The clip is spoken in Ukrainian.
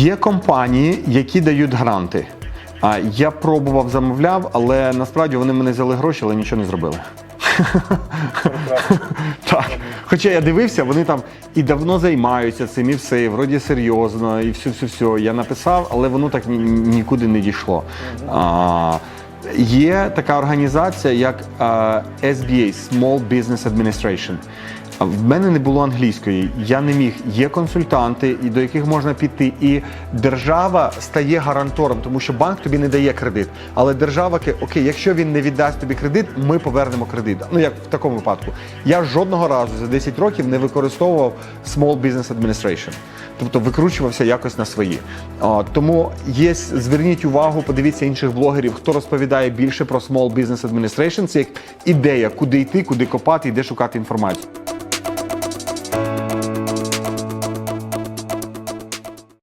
Є компанії, які дають гранти. А я пробував, замовляв, але насправді вони мене взяли гроші, але нічого не зробили. так. Хоча я дивився, вони там і давно займаються цим, і все, і вроді серйозно, і все, все, все. Я написав, але воно так ні- нікуди не дійшло. А, є така організація, як SBA Small Business Administration. В мене не було англійської, я не міг. Є консультанти, до яких можна піти. І держава стає гарантором, тому що банк тобі не дає кредит. Але держава окей, якщо він не віддасть тобі кредит, ми повернемо кредит. Ну як в такому випадку. Я жодного разу за 10 років не використовував Small Business Administration. Тобто викручувався якось на свої. Тому є, зверніть увагу, подивіться інших блогерів, хто розповідає більше про Small Business Administration. Це як ідея, куди йти, куди копати і де шукати інформацію.